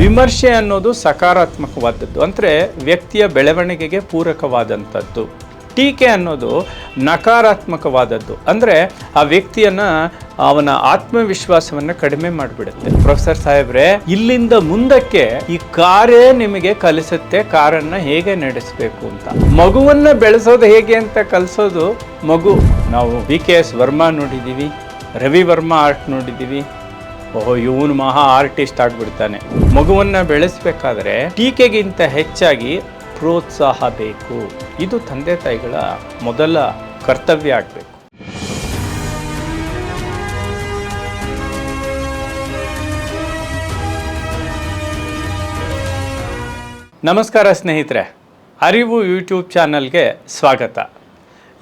ವಿಮರ್ಶೆ ಅನ್ನೋದು ಸಕಾರಾತ್ಮಕವಾದದ್ದು. ಅಂದರೆ ವ್ಯಕ್ತಿಯ ಬೆಳವಣಿಗೆಗೆ ಪೂರಕವಾದಂಥದ್ದು. ಟೀಕೆ ಅನ್ನೋದು ನಕಾರಾತ್ಮಕವಾದದ್ದು. ಅಂದರೆ ಆ ವ್ಯಕ್ತಿಯನ್ನು ಅವನ ಆತ್ಮವಿಶ್ವಾಸವನ್ನು ಕಡಿಮೆ ಮಾಡಿಬಿಡುತ್ತೆ. ಪ್ರೊಫೆಸರ್ ಸಾಹೇಬ್ರೆ, ಇಲ್ಲಿಂದ ಮುಂದಕ್ಕೆ ಈ ಕಾರೇ ನಿಮಗೆ ಕಲಿಸುತ್ತೆ, ಕಾರನ್ನ ಹೇಗೆ ನಡೆಸಬೇಕು ಅಂತ. ಮಗುವನ್ನು ಬೆಳೆಸೋದು ಹೇಗೆ ಅಂತ ಕಲಿಸೋದು ಮಗು. ನಾವು ಬಿ ಕೆ ಎಸ್ ವರ್ಮಾ ನೋಡಿದ್ದೀವಿ, ರವಿ ವರ್ಮಾ ಆರ್ಟ್ ನೋಡಿದ್ದೀವಿ ಓಹೋ, ಇವನು ಮಹಾ ಆರ್ಟಿಸ್ಟ್ ಆಗ್ಬಿಡ್ತಾನೆ. ಮಗುವನ್ನ ಬೆಳೆಸಬೇಕಾದ್ರೆ ಟೀಕೆಗಿಂತ ಹೆಚ್ಚಾಗಿ ಪ್ರೋತ್ಸಾಹ ಬೇಕು. ಇದು ತಂದೆ ತಾಯಿಗಳ ಮೊದಲ ಕರ್ತವ್ಯ ಆಗಬೇಕು. ನಮಸ್ಕಾರ ಸ್ನೇಹಿತರೆ, ಅರಿವು ಯೂಟ್ಯೂಬ್ ಚಾನಲ್ಗೆ ಸ್ವಾಗತ.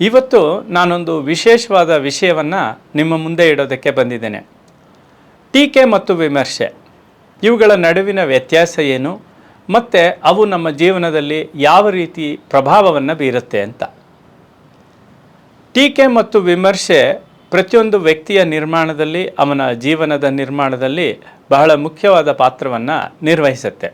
ಇವತ್ತು ನಾನೊಂದು ವಿಶೇಷವಾದ ವಿಷಯವನ್ನು ನಿಮ್ಮ ಮುಂದೆ ಇಡೋದಕ್ಕೆ ಬಂದಿದ್ದೇನೆ. ಟೀಕೆ ಮತ್ತು ವಿಮರ್ಶೆ. ಇವುಗಳ ನಡುವಿನ ವ್ಯತ್ಯಾಸ ಏನು? ಮತ್ತು ಅವು ನಮ್ಮ ಜೀವನದಲ್ಲಿ ಯಾವ ರೀತಿ ಪ್ರಭಾವವನ್ನು ಬೀರುತ್ತೆ ಅಂತ. ಟೀಕೆ ಮತ್ತು ವಿಮರ್ಶೆ ಪ್ರತಿಯೊಂದು ವ್ಯಕ್ತಿಯ ನಿರ್ಮಾಣದಲ್ಲಿ, ಅವನ ಜೀವನದ ನಿರ್ಮಾಣದಲ್ಲಿ ಬಹಳ ಮುಖ್ಯವಾದ ಪಾತ್ರವನ್ನು ನಿರ್ವಹಿಸುತ್ತೆ.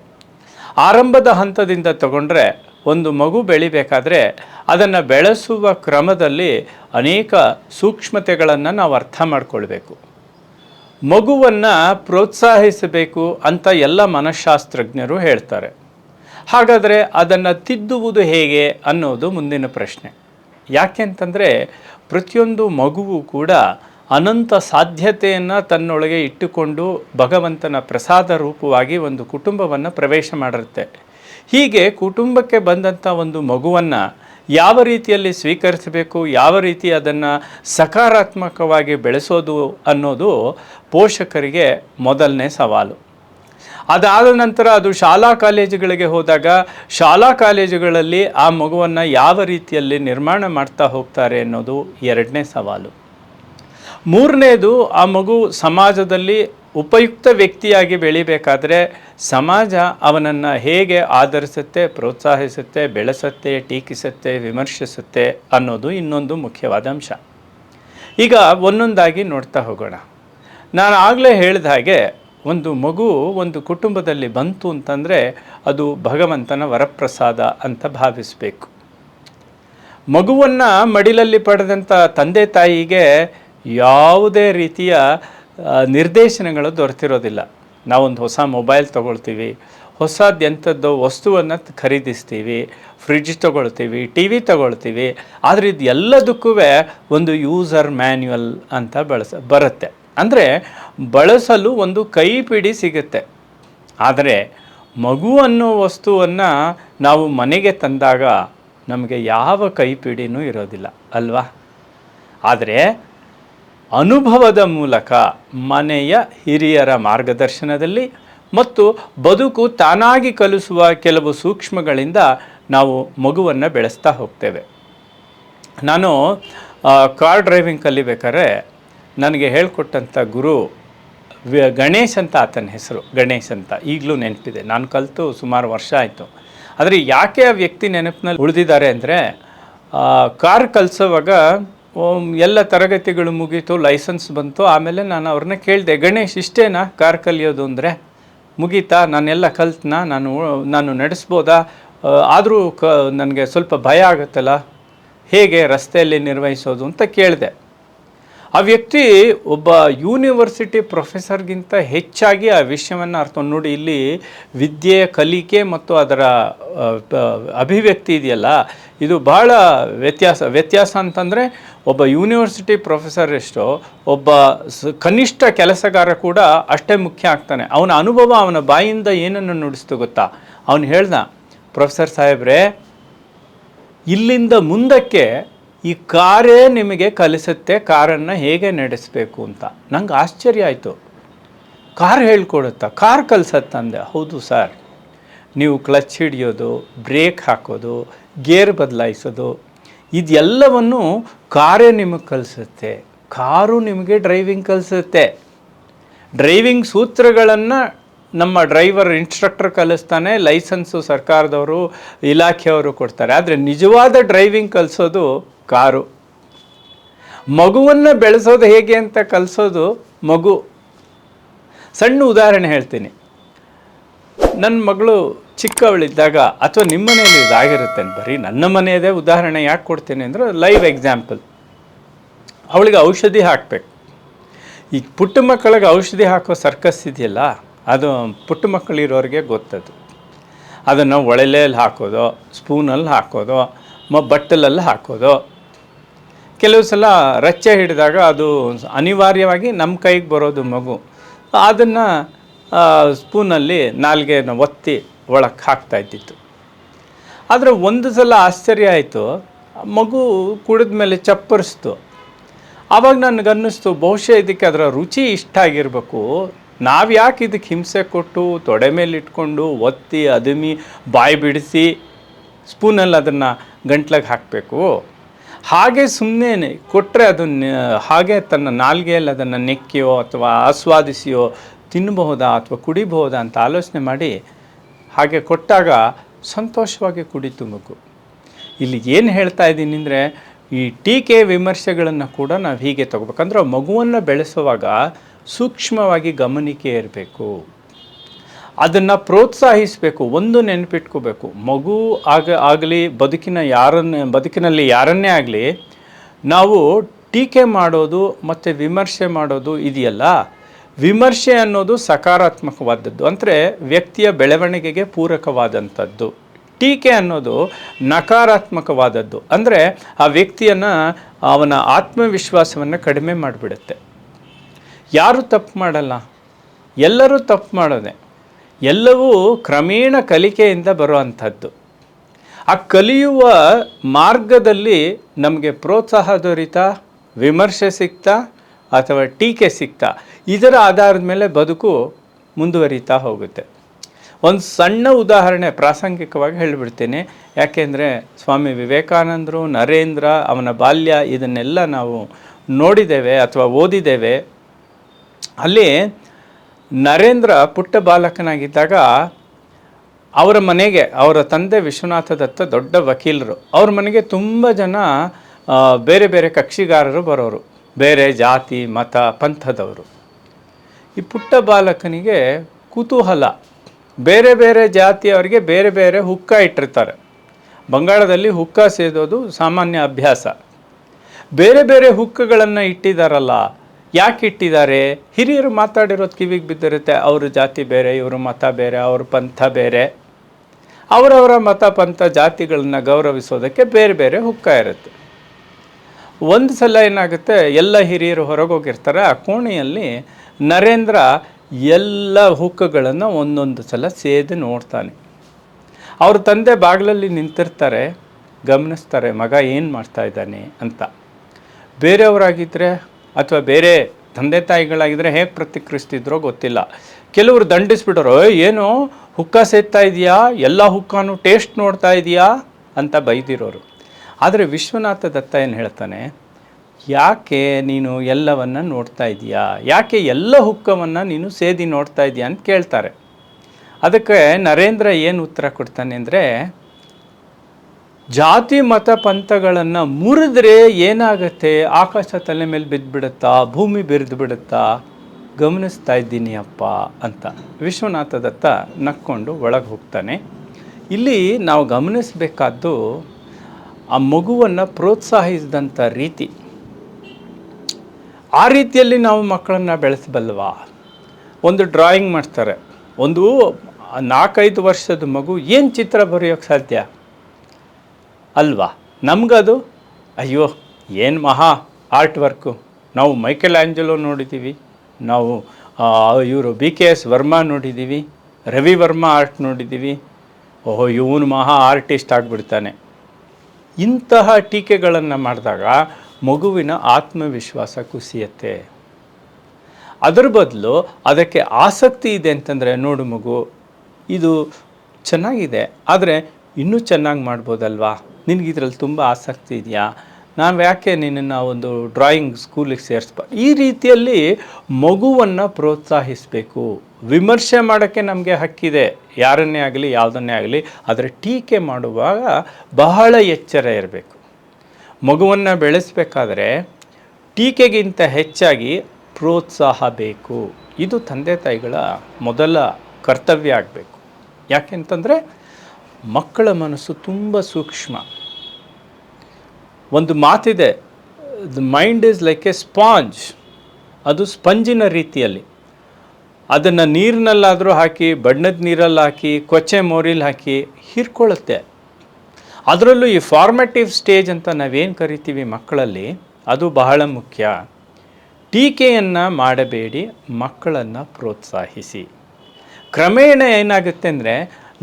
ಆರಂಭದ ಹಂತದಿಂದ ತಗೊಂಡ್ರೆ ಒಂದು ಮಗು ಬೆಳಿಬೇಕಾದ್ರೆ ಅದನ್ನು ಬೆಳೆಸುವ ಕ್ರಮದಲ್ಲಿ ಅನೇಕ ಸೂಕ್ಷ್ಮತೆಗಳನ್ನು ನಾವು ಅರ್ಥ ಮಾಡ್ಕೊಳ್ಬೇಕು. ಮಗುವನ್ನು ಪ್ರೋತ್ಸಾಹಿಸಬೇಕು ಅಂತ ಎಲ್ಲ ಮನಃಶಾಸ್ತ್ರಜ್ಞರು ಹೇಳ್ತಾರೆ. ಹಾಗಾದರೆ ಅದನ್ನು ತಿದ್ದುವುದು ಹೇಗೆ ಅನ್ನೋದು ಮುಂದಿನ ಪ್ರಶ್ನೆ. ಯಾಕೆಂತಂದರೆ ಪ್ರತಿಯೊಂದು ಮಗುವು ಕೂಡ ಅನಂತ ಸಾಧ್ಯತೆಯನ್ನು ತನ್ನೊಳಗೆ ಇಟ್ಟುಕೊಂಡು ಭಗವಂತನ ಪ್ರಸಾದ ರೂಪವಾಗಿ ಒಂದು ಕುಟುಂಬವನ್ನು ಪ್ರವೇಶ ಮಾಡಿರುತ್ತೆ. ಹೀಗೆ ಕುಟುಂಬಕ್ಕೆ ಬಂದಂಥ ಒಂದು ಮಗುವನ್ನು ಯಾವ ರೀತಿಯಲ್ಲಿ ಸ್ವೀಕರಿಸಬೇಕು, ಯಾವ ರೀತಿ ಅದನ್ನು ಸಕಾರಾತ್ಮಕವಾಗಿ ಬೆಳೆಸೋದು ಅನ್ನೋದು ಪೋಷಕರಿಗೆ ಮೊದಲನೇ ಸವಾಲು. ಅದಾದ ನಂತರ ಅದು ಶಾಲಾ ಕಾಲೇಜುಗಳಿಗೆ ಹೋದಾಗ ಶಾಲಾ ಕಾಲೇಜುಗಳಲ್ಲಿ ಆ ಮಗುವನ್ನು ಯಾವ ರೀತಿಯಲ್ಲಿ ನಿರ್ಮಾಣ ಮಾಡ್ತಾ ಹೋಗ್ತಾರೆ ಅನ್ನೋದು ಎರಡನೇ ಸವಾಲು. ಮೂರನೇದು ಆ ಮಗು ಸಮಾಜದಲ್ಲಿ ಉಪಯುಕ್ತ ವ್ಯಕ್ತಿಯಾಗಿ ಬೆಳಿಬೇಕಾದರೆ ಸಮಾಜ ಅವನನ್ನು ಹೇಗೆ ಆಧರಿಸುತ್ತೆ, ಪ್ರೋತ್ಸಾಹಿಸುತ್ತೆ, ಬೆಳೆಸುತ್ತೆ, ಟೀಕಿಸುತ್ತೆ, ವಿಮರ್ಶಿಸುತ್ತೆ ಅನ್ನೋದು ಇನ್ನೊಂದು ಮುಖ್ಯವಾದ ಅಂಶ. ಈಗ ಒಂದೊಂದಾಗಿ ನೋಡ್ತಾ ಹೋಗೋಣ. ನಾನು ಆಗಲೇ ಹೇಳಿದ ಹಾಗೆ ಒಂದು ಮಗು ಒಂದು ಕುಟುಂಬದಲ್ಲಿ ಬಂತು ಅಂತಂದರೆ ಅದು ಭಗವಂತನ ವರಪ್ರಸಾದ ಅಂತ ಭಾವಿಸಬೇಕು. ಮಗುವನ್ನು ಮಡಿಲಲ್ಲಿ ಪಡೆದಂಥ ತಂದೆ ತಾಯಿಗೆ ಯಾವುದೇ ರೀತಿಯ ನಿರ್ದೇಶನಗಳು ದೊರೆತಿರೋದಿಲ್ಲ. ನಾವೊಂದು ಹೊಸ ಮೊಬೈಲ್ ತೊಗೊಳ್ತೀವಿ ಹೊಸದು ಎಂಥದ್ದು ವಸ್ತುವನ್ನು ಖರೀದಿಸ್ತೀವಿ ಫ್ರಿಡ್ಜ್ ತೊಗೊಳ್ತೀವಿ ಟಿ ವಿ ತೊಗೊಳ್ತೀವಿ, ಆದರೆ ಇದು ಎಲ್ಲದಕ್ಕೂ ಒಂದು ಯೂಸರ್ ಮ್ಯಾನ್ಯುವಲ್ ಅಂತ ಬಳಸ, ಬರುತ್ತೆ. ಅಂದರೆ ಬಳಸಲು ಒಂದು ಕೈಪಿಡಿ ಸಿಗುತ್ತೆ. ಆದರೆ ಮಗು ಅನ್ನೋ ವಸ್ತುವನ್ನು ನಾವು ಮನೆಗೆ ತಂದಾಗ ನಮಗೆ ಯಾವ ಕೈಪಿಡಿನೂ ಇರೋದಿಲ್ಲ, ಅಲ್ವಾ? ಆದರೆ ಅನುಭವದ ಮೂಲಕ ಮನೆಯ ಹಿರಿಯರ ಮಾರ್ಗದರ್ಶನದಲ್ಲಿ ಮತ್ತು ಬದುಕು ತಾನಾಗಿ ಕಲಿಸುವ ಕೆಲವು ಸೂಕ್ಷ್ಮಗಳಿಂದ ನಾವು ಮಗುವನ್ನು ಬೆಳೆಸ್ತಾ ಹೋಗ್ತೇವೆ. ನಾನು ಕಾರ್ ಡ್ರೈವಿಂಗ್ ಕಲಿಬೇಕಾದ್ರೆ ನನಗೆ ಹೇಳ್ಕೊಟ್ಟಂಥ ಗುರು ಗಣೇಶ್ ಅಂತ ಆತನ ಹೆಸರು, ಗಣೇಶ್ ಅಂತ. ಈಗಲೂ ನೆನಪಿದೆ. ನಾನು ಕಲಿತು ಸುಮಾರು ವರ್ಷ ಆಯಿತು. ಆದರೆ ಯಾಕೆ ಆ ವ್ಯಕ್ತಿ ನೆನಪಿನಲ್ಲಿ ಉಳಿದಿದ್ದಾರೆ ಅಂದರೆ ಕಾರ್ ಕಲಿಸೋವಾಗ ಎಲ್ಲ ತರಗತಿಗಳು ಮುಗೀತು, ಲೈಸೆನ್ಸ್ ಬಂತು. ಆಮೇಲೆ ನಾನು ಅವ್ರನ್ನ ಕೇಳಿದೆ, ಗಣೇಶ್, ಇಷ್ಟೇನಾ ಕಾರ್ ಕಲಿಯೋದು ಅಂದರೆ? ಮುಗೀತಾ, ನಾನೆಲ್ಲ ಕಲ್ತ್ನಾ, ನಾನು ನಾನು ನಡೆಸ್ಬೋದಾ? ಆದರೂ ಕ, ನನಗೆ ಸ್ವಲ್ಪ ಭಯ ಆಗುತ್ತಲ್ಲ? ಹೇಗೆ ರಸ್ತೆಯಲ್ಲಿ ನಿರ್ವಹಿಸೋದು? ಅಂತ ಕೇಳಿದೆ. ಆ ವ್ಯಕ್ತಿ ಒಬ್ಬ ಯೂನಿವರ್ಸಿಟಿ ಪ್ರೊಫೆಸರ್ಗಿಂತ ಹೆಚ್ಚಾಗಿ ಆ ವಿಷಯವನ್ನು ಅರ್ಥ ನೋಡಿ, ಇಲ್ಲಿ ವಿದ್ಯೆಯ ಕಲಿಕೆ ಮತ್ತು ಅದರ ಅಭಿವ್ಯಕ್ತಿ ಇದೆಯಲ್ಲ? ಇದು ಬಹಳ ವ್ಯತ್ಯಾಸ ವ್ಯತ್ಯಾಸ ಅಂತಂದರೆ ಒಬ್ಬ ಯೂನಿವರ್ಸಿಟಿ ಪ್ರೊಫೆಸರ್ ಎಷ್ಟೋ, ಒಬ್ಬ ಕನಿಷ್ಠ ಕೆಲಸಗಾರ ಕೂಡ ಅಷ್ಟೇ ಮುಖ್ಯ ಆಗ್ತಾನೆ. ಅವನ ಅನುಭವ ಅವನ ಬಾಯಿಂದ ಏನನ್ನು ನುಡಿಸ್ತು ಗೊತ್ತಾ? ಅವನು ಹೇಳ್ದ, ಪ್ರೊಫೆಸರ್ ಸಾಹೇಬ್ರೆ, ಇಲ್ಲಿಂದ ಮುಂದಕ್ಕೆ ಈ ಕಾರೇ ನಿಮಗೆ ಕಲಿಸುತ್ತೆ, ಕಾರನ್ನು ಹೇಗೆ ನಡೆಸಬೇಕು ಅಂತ. ನಂಗೆ ಆಶ್ಚರ್ಯ ಆಯಿತು. ಕಾರ್ ಹೇಳ್ಕೊಡುತ್ತಾ? ಕಾರ್ ಕಲಿಸತ್ತಂದೆ ಹೌದು ಸರ್. ನೀವು ಕ್ಲಚ್ ಹಿಡಿಯೋದು, ಬ್ರೇಕ್ ಹಾಕೋದು, ಗೇರ್ ಬದಲಾಯಿಸೋದು ಇದೆಲ್ಲವನ್ನು ಕಾರೇ ನಿಮಗೆ ಕಲಿಸುತ್ತೆ. ಕಾರು ನಿಮಗೆ ಡ್ರೈವಿಂಗ್ ಕಲಿಸುತ್ತೆ. ಡ್ರೈವಿಂಗ್ ಸೂತ್ರಗಳನ್ನು ನಮ್ಮ ಡ್ರೈವರ್, ಇನ್ಸ್ಟ್ರಕ್ಟರ್ ಕಲಿಸ್ತಾನೆ, ಲೈಸೆನ್ಸು ಸರ್ಕಾರದವರು, ಇಲಾಖೆಯವರು ಕೊಡ್ತಾರೆ. ಆದರೆ ನಿಜವಾದ ಡ್ರೈವಿಂಗ್ ಕಲಿಸೋದು ಕಾರು. ಮಗುವನ್ನು ಬೆಳೆಸೋದು ಹೇಗೆ ಅಂತ ಕಲಿಸೋದು ಮಗು. ಸಣ್ಣ ಉದಾಹರಣೆ ಹೇಳ್ತೀನಿ. ನನ್ನ ಮಗಳು ಚಿಕ್ಕವಳಿದ್ದಾಗ ಅಥವಾ ನಿಮ್ಮ ಮನೆಯಲ್ಲಿ ಇದಾಗಿರುತ್ತೆ ಬರೀ ನನ್ನ ಮನೆಯದೇ ಉದಾಹರಣೆ ಯಾಕೆ ಕೊಡ್ತೀನಿ ಅಂದರೆ ಲೈವ್ ಎಕ್ಸಾಂಪಲ್ ಅವಳಿಗೆ ಔಷಧಿ ಹಾಕಬೇಕು. ಈ ಪುಟ್ಟ ಮಕ್ಕಳಿಗೆ ಔಷಧಿ ಹಾಕೋ ಸರ್ಕಸ್ ಇದೆಯಲ್ಲ, ಅದು ಪುಟ್ಟ ಮಕ್ಕಳಿರೋರಿಗೆ ಗೊತ್ತದು. ಅದನ್ನು ಒಳಲೆಯಲ್ಲಿ ಹಾಕೋದು, ಸ್ಪೂನಲ್ಲಿ ಹಾಕೋದು, ಮ ಬಟ್ಟಲಲ್ಲಿ ಹಾಕೋದು. ಕೆಲವು ಸಲ ರಚ್ಚೆ ಹಿಡಿದಾಗ ಅದು ಅನಿವಾರ್ಯವಾಗಿ ನಮ್ಮ ಕೈಗೆ ಬರೋದು ಮಗು. ಅದನ್ನು ಸ್ಪೂನಲ್ಲಿ ನಾಲ್ಗೆನ ಒತ್ತಿ ಒಳಕ್ಕೆ ಹಾಕ್ತಾ ಇದ್ದಿತ್ತು. ಆದರೆ ಒಂದು ಸಲ ಆಶ್ಚರ್ಯ ಆಯಿತು. ಮಗು ಕುಡಿದ ಮೇಲೆ ಚಪ್ಪರಿಸ್ತು. ಆವಾಗ ನನಗನ್ನಿಸ್ತು, ಬಹುಶಃ ಇದಕ್ಕೆ ಅದರ ರುಚಿ ಇಷ್ಟ ಆಗಿರಬೇಕು. ನಾವು ಯಾಕೆ ಇದಕ್ಕೆ ಹಿಂಸೆ ಕೊಟ್ಟು, ತೊಡೆ ಮೇಲೆ ಇಟ್ಕೊಂಡು ಒತ್ತಿ, ಅದುಮಿ, ಬಾಯಿ ಬಿಡಿಸಿ ಸ್ಪೂನಲ್ಲಿ ಅದನ್ನು ಗಂಟ್ಲಗೆ ಹಾಕಬೇಕು. ಹಾಗೆ ಸುಮ್ಮನೆ ಕೊಟ್ಟರೆ ಅದನ್ನು, ಹಾಗೆ ತನ್ನ ನಾಲ್ಗೆಯಲ್ಲಿ ಅದನ್ನು ನೆಕ್ಕಿಯೋ ಅಥವಾ ಆಸ್ವಾದಿಸಿಯೋ ತಿನ್ನಬಹುದಾ ಅಥವಾ ಕುಡಿಬಹುದಾ ಅಂತ ಆಲೋಚನೆ ಮಾಡಿ ಹಾಗೆ ಕೊಟ್ಟಾಗ ಸಂತೋಷವಾಗಿ ಕುಡಿತು ಇಲ್ಲಿ ಏನು ಹೇಳ್ತಾ ಇದ್ದೀನಿ ಅಂದರೆ, ಈ ಟೀಕೆ ವಿಮರ್ಶೆಗಳನ್ನು ಕೂಡ ನಾವು ಹೀಗೆ ತಗೋಬೇಕಂದ್ರೆ ಮಗುವನ್ನು ಬೆಳೆಸುವಾಗ ಸೂಕ್ಷ್ಮವಾಗಿ ಗಮನಿಕೆ ಇರಬೇಕು. ಅದನ್ನು ಪ್ರೋತ್ಸಾಹಿಸಬೇಕು, ಒಂದು ನೆನಪಿಟ್ಕೋಬೇಕು. ಮಗು ಆಗ ಆಗಲಿ, ಬದುಕಿನ ಯಾರನ್ನ, ಬದುಕಿನಲ್ಲಿ ಯಾರನ್ನೇ ಆಗಲಿ, ನಾವು ಟೀಕೆ ಮಾಡೋದು ಮತ್ತು ವಿಮರ್ಶೆ ಮಾಡೋದು ಇದೆಯಲ್ಲ? ವಿಮರ್ಶೆ ಅನ್ನೋದು ಸಕಾರಾತ್ಮಕವಾದದ್ದು. ಅಂದರೆ ವ್ಯಕ್ತಿಯ ಬೆಳವಣಿಗೆಗೆ ಪೂರಕವಾದಂಥದ್ದು. ಟೀಕೆ ಅನ್ನೋದು ನಕಾರಾತ್ಮಕವಾದದ್ದು. ಅಂದರೆ ಆ ವ್ಯಕ್ತಿಯನ್ನು ಅವನ ಆತ್ಮವಿಶ್ವಾಸವನ್ನು ಕಡಿಮೆ ಮಾಡಿಬಿಡುತ್ತೆ. ಯಾರು ತಪ್ಪು ಮಾಡಲ್ಲ? ಎಲ್ಲರೂ ತಪ್ಪು ಮಾಡೋದೆ. ಎಲ್ಲವೂ ಕ್ರಮೇಣ ಕಲಿಕೆಯಿಂದ ಬರುವಂಥದ್ದು. ಆ ಕಲಿಯುವ ಮಾರ್ಗದಲ್ಲಿ ನಮಗೆ ಪ್ರೋತ್ಸಾಹ ದೊರೀತಾ, ವಿಮರ್ಶೆ ಸಿಗ್ತಾ ಅಥವಾ ಟೀಕೆ ಸಿಗ್ತಾ ಇದರ ಆಧಾರದ ಮೇಲೆ ಬದುಕು ಮುಂದುವರಿತಾ ಹೋಗುತ್ತೆ. ಒಂದು ಸಣ್ಣ ಉದಾಹರಣೆ ಪ್ರಾಸಂಗಿಕವಾಗಿ ಹೇಳಿಬಿಡ್ತೀನಿ. ಯಾಕೆಂದರೆ ಸ್ವಾಮಿ ವಿವೇಕಾನಂದರು, ನರೇಂದ್ರ ಅವನ ಬಾಲ್ಯ ಇದನ್ನೆಲ್ಲ ನಾವು ನೋಡಿದ್ದೇವೆ ಅಥವಾ ಓದಿದ್ದೇವೆ. ಅಲ್ಲಿ ನರೇಂದ್ರ ಪುಟ್ಟ ಬಾಲಕನಾಗಿದ್ದಾಗ ಅವರ ಮನೆಗೆ, ಅವರ ತಂದೆ ವಿಶ್ವನಾಥ ದತ್ತ ದೊಡ್ಡ ವಕೀಲರು. ಅವ್ರ ಮನೆಗೆ ತುಂಬ ಜನ ಬೇರೆ ಬೇರೆ ಕಕ್ಷಿಗಾರರು ಬರೋರು. ಬೇರೆ ಜಾತಿ, ಮತ, ಪಂಥದವರು. ಈ ಪುಟ್ಟ ಬಾಲಕನಿಗೆ ಕುತೂಹಲ. ಬೇರೆ ಬೇರೆ ಜಾತಿಯವರಿಗೆ ಬೇರೆ ಬೇರೆ ಹುಕ್ಕ ಇಟ್ಟಿರ್ತಾರೆ. ಬಂಗಾಳದಲ್ಲಿ ಹುಕ್ಕ ಸೇದೋದು ಸಾಮಾನ್ಯ ಅಭ್ಯಾಸ. ಬೇರೆ ಬೇರೆ ಹುಕ್ಕಗಳನ್ನು ಇಟ್ಟಿದ್ದಾರಲ್ಲ ಯಾಕೆ ಇಟ್ಟಿದ್ದಾರೆ? ಹಿರಿಯರು ಮಾತಾಡಿರೋದು ಕಿವಿಗೆ ಬಿದ್ದಿರುತ್ತೆ, ಅವ್ರ ಜಾತಿ ಬೇರೆ, ಇವರು ಮತ ಬೇರೆ, ಅವ್ರ ಪಂಥ ಬೇರೆ. ಅವರವರ ಮತ, ಪಂಥ ಜಾತಿಗಳನ್ನ ಗೌರವಿಸೋದಕ್ಕೆ ಬೇರೆ ಬೇರೆ ಹುಕ್ಕ ಇರುತ್ತೆ. ಒಂದು ಸಲ ಏನಾಗುತ್ತೆ ಎಲ್ಲ ಹಿರಿಯರು ಹೊರಗೋಗಿರ್ತಾರೆ ಆ ಕೋಣೆಯಲ್ಲಿ ನರೇಂದ್ರ ಎಲ್ಲ ಹುಕ್ಕುಗಳನ್ನು ಒಂದೊಂದು ಸಲ ಸೇದು ನೋಡ್ತಾನೆ. ಅವ್ರ ತಂದೆ ಬಾಗಿಲಲ್ಲಿ ನಿಂತಿರ್ತಾರೆ ಗಮನಿಸ್ತಾರೆ ಮಗ ಏನು ಮಾಡ್ತಾ ಇದ್ದಾನೆ? ಅಂತ. ಬೇರೆಯವರಾಗಿದ್ದರೆ ಅಥವಾ ಬೇರೆ ತಂದೆ ತಾಯಿಗಳಾಗಿದ್ದರೆ ಹೇಗೆ ಪ್ರತಿಕ್ರಿಯಿಸ್ತಿದ್ರೋ ಗೊತ್ತಿಲ್ಲ. ಕೆಲವರು ದಂಡಿಸ್ಬಿಟ್ಟರು "ಏಯ್, ಏನು? ಹುಕ್ಕ ಸೇದ್ತಾ ಇದೆಯಾ? ಎಲ್ಲ ಹುಕ್ಕನೂ ಟೇಸ್ಟ್ ನೋಡ್ತಾ ಇದೆಯಾ? ಅಂತ ಬೈದಿರೋರು. ಆದರೆ ವಿಶ್ವನಾಥ ದತ್ತ ಏನು ಹೇಳ್ತಾನೆ? ಯಾಕೆ ನೀನು ಎಲ್ಲವನ್ನು ನೋಡ್ತಾ ಇದೀಯಾ ಯಾಕೆ ಎಲ್ಲ ಹುಕ್ಕವನ್ನು ನೀನು ಸೇದಿ ನೋಡ್ತಾ ಇದೀಯಾ ಅಂತ ಕೇಳ್ತಾರೆ. ಅದಕ್ಕೆ ನರೇಂದ್ರ ಏನು ಉತ್ತರ ಕೊಡ್ತಾನೆ ಅಂದರೆ, ಜಾತಿ ಮತ ಪಂಥಗಳನ್ನು ಮುರಿದ್ರೆ ಏನಾಗತ್ತೆ? ಆಕಾಶ ತಲೆ ಮೇಲೆ ಬಿದ್ದುಬಿಡುತ್ತಾ ಭೂಮಿ ಬಿರಿದು ಬಿಡುತ್ತಾ? ಗಮನಿಸ್ತಾ ಇದ್ದೀನಿ ಅಪ್ಪ ಅಂತ ವಿಶ್ವನಾಥ ದತ್ತ ನಕ್ಕೊಂಡು ಒಳಗೆ ಹೋಗ್ತಾನೆ. ಇಲ್ಲಿ ನಾವು ಗಮನಿಸಬೇಕಾದ್ದು ಆ ಮಗುವನ್ನು ಪ್ರೋತ್ಸಾಹಿಸಿದಂಥ ರೀತಿ, ಆ ರೀತಿಯಲ್ಲಿ ನಾವು ಮಕ್ಕಳನ್ನು ಬೆಳೆಸಬಲ್ವಾ? ಒಂದು ಡ್ರಾಯಿಂಗ್ ಮಾಡ್ತಾರೆ. ಒಂದು ನಾಲ್ಕೈದು ವರ್ಷದ ಮಗು ಏನು ಚಿತ್ರ ಬರೆಯೋಕ್ಕೆ ಸಾಧ್ಯ? ಅಲ್ವಾ? ನಮಗದು, ಅಯ್ಯೋ, ಏನು ಮಹಾ ಆರ್ಟ್ ವರ್ಕು. ನಾವು ಮೈಕೆಲ್ ಆ್ಯಂಜಲೋ ನೋಡಿದ್ದೀವಿ ನಾವು ಇವರು ಬಿ ಕೆ ಎಸ್ ವರ್ಮಾ ನೋಡಿದ್ದೀವಿ ರವಿ ವರ್ಮಾ ಆರ್ಟ್ ನೋಡಿದ್ದೀವಿ ಓಹೋ, ಇವನು ಮಹಾ ಆರ್ಟಿಸ್ಟ್ ಆಗಿಬಿಡ್ತಾನೆ. ಇಂತಹ ಟೀಕೆಗಳನ್ನು ಮಾಡಿದಾಗ ಮಗುವಿನ ಆತ್ಮವಿಶ್ವಾಸ ಕುಸಿಯತ್ತೆ. ಅದರ ಬದಲು ಅದಕ್ಕೆ ಆಸಕ್ತಿ ಇದೆ ಅಂತಂದರೆ ನೋಡು ಮಗು, ಇದು ಚೆನ್ನಾಗಿದೆ, ಆದರೆ ಇನ್ನೂ ಚೆನ್ನಾಗಿ ಮಾಡ್ಬೋದಲ್ವಾ? ನಿನಗಿದ್ರಲ್ಲಿ ತುಂಬ ಆಸಕ್ತಿ ಇದೆಯಾ? ನಾವು ಯಾಕೆ ನಿನ್ನನ್ನು ಒಂದು ಡ್ರಾಯಿಂಗ್ ಸ್ಕೂಲಿಗೆ ಸೇರಿಸ್ಬ? ಈ ರೀತಿಯಲ್ಲಿ ಮಗುವನ್ನು ಪ್ರೋತ್ಸಾಹಿಸಬೇಕು. ವಿಮರ್ಶೆ ಮಾಡೋಕ್ಕೆ ನಮಗೆ ಹಕ್ಕಿದೆ. ಯಾರನ್ನೇ ಆಗಲಿ, ಯಾವುದನ್ನೇ ಆಗಲಿ, ಆದರೆ ಟೀಕೆ ಮಾಡುವಾಗ ಬಹಳ ಎಚ್ಚರ ಇರಬೇಕು. ಮಗುವನ್ನು ಬೆಳೆಸಬೇಕಾದ್ರೆ ಟೀಕೆಗಿಂತ ಹೆಚ್ಚಾಗಿ ಪ್ರೋತ್ಸಾಹ ಬೇಕು. ಇದು ತಂದೆ ತಾಯಿಗಳ ಮೊದಲ ಕರ್ತವ್ಯ ಆಗಬೇಕು. ಯಾಕೆಂತಂದರೆ ಮಕ್ಕಳ ಮನಸ್ಸು ತುಂಬ ಸೂಕ್ಷ್ಮ. ಒಂದು ಮಾತಿದೆ the mind is like a sponge ಅದು ಸ್ಪಂಜಿನ ರೀತಿಯಲ್ಲಿ. ಅದನ್ನು ನೀರಿನಲ್ಲಾದರೂ ಹಾಕಿ, ಬಣ್ಣದ ನೀರಲ್ಲಿ ಹಾಕಿ, ಕೊಚ್ಚೆ ಮೋರಿಲಿ ಹಾಕಿ ಹೀರ್ಕೊಳ್ಳುತ್ತೆ. ಅದರಲ್ಲೂ ಈ ಫಾರ್ಮೇಟಿವ್ ಸ್ಟೇಜ್ ಅಂತ ನಾವೇನು ಕರಿತೀವಿ ಮಕ್ಕಳಲ್ಲಿ, ಅದು ಬಹಳ ಮುಖ್ಯ. ಟೀಕೆಯನ್ನು ಮಾಡಬೇಡಿ, ಮಕ್ಕಳನ್ನು ಪ್ರೋತ್ಸಾಹಿಸಿ. ಕ್ರಮೇಣ ಏನಾಗುತ್ತೆ ಅಂದರೆ,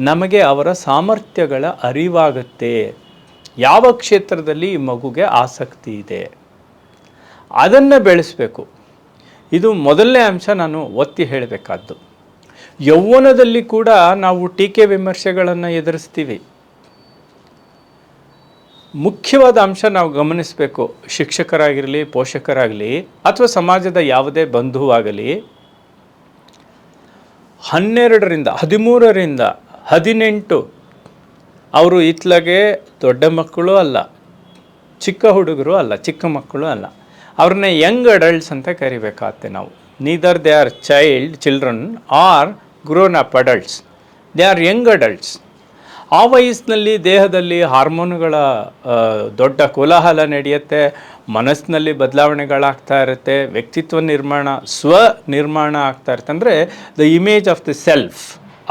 ನಮಗೆ ಅವರ ಸಾಮರ್ಥ್ಯಗಳ ಅರಿವಾಗುತ್ತೆ. ಯಾವ ಕ್ಷೇತ್ರದಲ್ಲಿ ಈ ಮಗುಗೆ ಆಸಕ್ತಿ ಇದೆ? ಅದನ್ನು ಬೆಳೆಸಬೇಕು. ಇದು ಮೊದಲನೇ ಅಂಶ ನಾನು ಒತ್ತಿ ಹೇಳಬೇಕಾದ್ದು. ಯೌವನದಲ್ಲಿ ಕೂಡ ನಾವು ಟೀಕೆ ವಿಮರ್ಶೆಗಳನ್ನು ಎದುರಿಸ್ತೀವಿ. ಮುಖ್ಯವಾದ ಅಂಶ ನಾವು ಗಮನಿಸಬೇಕು. ಶಿಕ್ಷಕರಾಗಿರಲಿ, ಪೋಷಕರಾಗಲಿ, ಅಥವಾ ಸಮಾಜದ ಯಾವುದೇ ಬಂಧುವಾಗಲಿ ಹನ್ನೆರಡರಿಂದ, ಹದಿಮೂರರಿಂದ, ಹದಿನೆಂಟು ಅವರು ಇತ್ಲಾಗೆ ದೊಡ್ಡ ಮಕ್ಕಳು ಅಲ್ಲ, ಚಿಕ್ಕ ಹುಡುಗರು ಅಲ್ಲ, ಚಿಕ್ಕ ಮಕ್ಕಳು ಅಲ್ಲ. ಅವ್ರನ್ನ ಯಂಗ್ ಅಡಲ್ಟ್ಸ್ ಅಂತ ಕರಿಬೇಕಾಗತ್ತೆ ನಾವು. Neither they are child children are grown up adults they are young adults ಆ ವಯಸ್ಸಿನಲ್ಲಿ ದೇಹದಲ್ಲಿ ಹಾರ್ಮೋನುಗಳ ದೊಡ್ಡ ಕೋಲಾಹಲ ನಡೆಯುತ್ತೆ, ಮನಸ್ಸಿನಲ್ಲಿ ಬದಲಾವಣೆಗಳಾಗ್ತಾ ಇರುತ್ತೆ, ವ್ಯಕ್ತಿತ್ವ ನಿರ್ಮಾಣ ಸ್ವ ನಿರ್ಮಾಣ ಆಗ್ತಾ ಇರುತ್ತೆ. ಅಂದರೆ the image of the self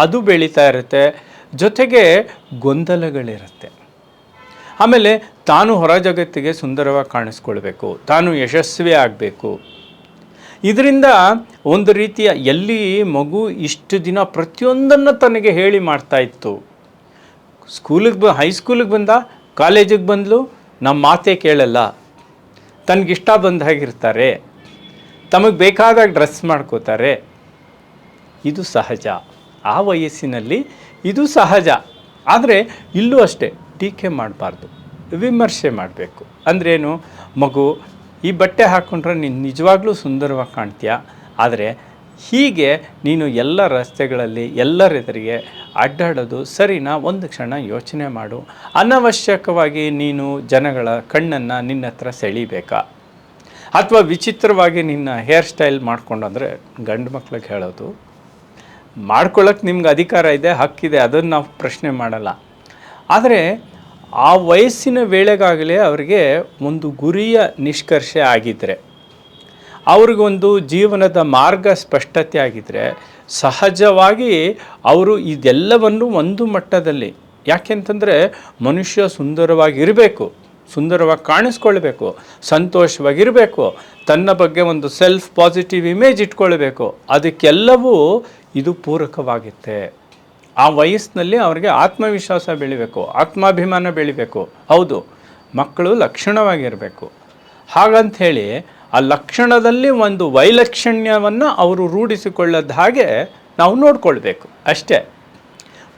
ಅದು ಬೆಳೀತಾ ಇರುತ್ತೆ. ಜೊತೆಗೆ ಗೊಂದಲಗಳಿರುತ್ತೆ. ಆಮೇಲೆ ತಾನು ಹೊರ ಜಗತ್ತಿಗೆ ಸುಂದರವಾಗಿ ಕಾಣಿಸ್ಕೊಳ್ಬೇಕು, ತಾನು ಯಶಸ್ವಿ ಆಗಬೇಕು. ಇದರಿಂದ ಒಂದು ರೀತಿಯ ಎಲ್ಲಿ ಮಗು ಇಷ್ಟು ದಿನ ಪ್ರತಿಯೊಂದನ್ನು ತನಗೆ ಹೇಳಿ ಮಾಡ್ತಾ ಇತ್ತು. ಸ್ಕೂಲಿಗೆ ಬ ಹೈಸ್ಕೂಲಿಗೆ ಬಂದ, ಕಾಲೇಜಿಗೆ ಬಂದಲು, ನಮ್ಮ ಮಾತೇ ಕೇಳಲ್ಲ. ತನಗಿಷ್ಟ ಬಂದ ಹಾಗಿರ್ತಾರೆ ತಮಗೆ ಬೇಕಾದಾಗ ಡ್ರೆಸ್ ಮಾಡ್ಕೋತಾರೆ. ಇದು ಸಹಜ. ಆ ವಯಸ್ಸಿನಲ್ಲಿ ಇದು ಸಹಜ. ಆದರೆ ಇಲ್ಲೂ ಅಷ್ಟೇ, ಟೀಕೆ ಮಾಡಬಾರ್ದು. ವಿಮರ್ಶೆ ಮಾಡಬೇಕು. ಅಂದ್ರೇನು? ಮಗು, ಈ ಬಟ್ಟೆ ಹಾಕ್ಕೊಂಡ್ರೆ ನೀನು ನಿಜವಾಗ್ಲೂ ಸುಂದರವಾಗಿ ಕಾಣ್ತೀಯ? ಆದರೆ ಹೀಗೆ ನೀನು ಎಲ್ಲ ರಸ್ತೆಗಳಲ್ಲಿ ಎಲ್ಲರೆದುರಿಗೆ ಅಡ್ಡಾಡೋದು ಸರಿನಾ? ಒಂದು ಕ್ಷಣ ಯೋಚನೆ ಮಾಡು. ಅನವಶ್ಯಕವಾಗಿ ನೀನು ಜನಗಳ ಕಣ್ಣನ್ನು ನಿನ್ನ ಹತ್ರ ಸೆಳಿಬೇಕಾ? ಅಥವಾ ವಿಚಿತ್ರವಾಗಿ ನಿನ್ನ ಹೇರ್ ಸ್ಟೈಲ್ ಮಾಡ್ಕೊಂಡು ಅಂದರೆ ಗಂಡು ಮಕ್ಳಿಗೆ ಹೇಳೋದು ಮಾಡ್ಕೊಳ್ಳೋಕೆ ನಿಮ್ಗೆ ಅಧಿಕಾರ ಇದೆ ಹಕ್ಕಿದೆ ಅದನ್ನು ನಾವು ಪ್ರಶ್ನೆ ಮಾಡಲ್ಲ. ಆದರೆ ಆ ವಯಸ್ಸಿನ ವೇಳೆಗಾಗಲೇ ಅವರಿಗೆ ಒಂದು ಗುರಿಯ ನಿಷ್ಕರ್ಷೆ ಆಗಿದ್ದರೆ ಅವ್ರಿಗೊಂದು ಜೀವನದ ಮಾರ್ಗ ಸ್ಪಷ್ಟತೆ ಆಗಿದ್ದರೆ ಸಹಜವಾಗಿ ಅವರು ಇದೆಲ್ಲವನ್ನು ಒಂದು ಮಟ್ಟದಲ್ಲಿ ಯಾಕೆಂತಂದರೆ ಮನುಷ್ಯ ಸುಂದರವಾಗಿರಬೇಕು, ಸುಂದರವಾಗಿ ಕಾಣಿಸ್ಕೊಳ್ಬೇಕು, ಸಂತೋಷವಾಗಿರಬೇಕು, ತನ್ನ ಬಗ್ಗೆ ಒಂದು ಸೆಲ್ಫ್ ಪಾಸಿಟಿವ್ ಇಮೇಜ್ ಇಟ್ಕೊಳ್ಬೇಕು, ಅದಕ್ಕೆಲ್ಲವೂ ಇದು ಪೂರಕವಾಗುತ್ತೆ. ಆ ವಯಸ್ಸಿನಲ್ಲಿ ಅವರಿಗೆ ಆತ್ಮವಿಶ್ವಾಸ ಬೆಳಿಬೇಕು, ಆತ್ಮಾಭಿಮಾನ ಬೆಳಿಬೇಕು. ಹೌದು, ಮಕ್ಕಳು ಲಕ್ಷಣವಾಗಿರಬೇಕು. ಹಾಗಂತ ಹೇಳಿ ಆ ಲಕ್ಷಣದಲ್ಲಿ ಒಂದು ವೈಲಕ್ಷಣ್ಯವನ್ನು ಅವರು ರೂಢಿಸಿಕೊಳ್ಳದ ಹಾಗೆ ನಾವು ನೋಡ್ಕೊಳ್ಬೇಕು ಅಷ್ಟೇ.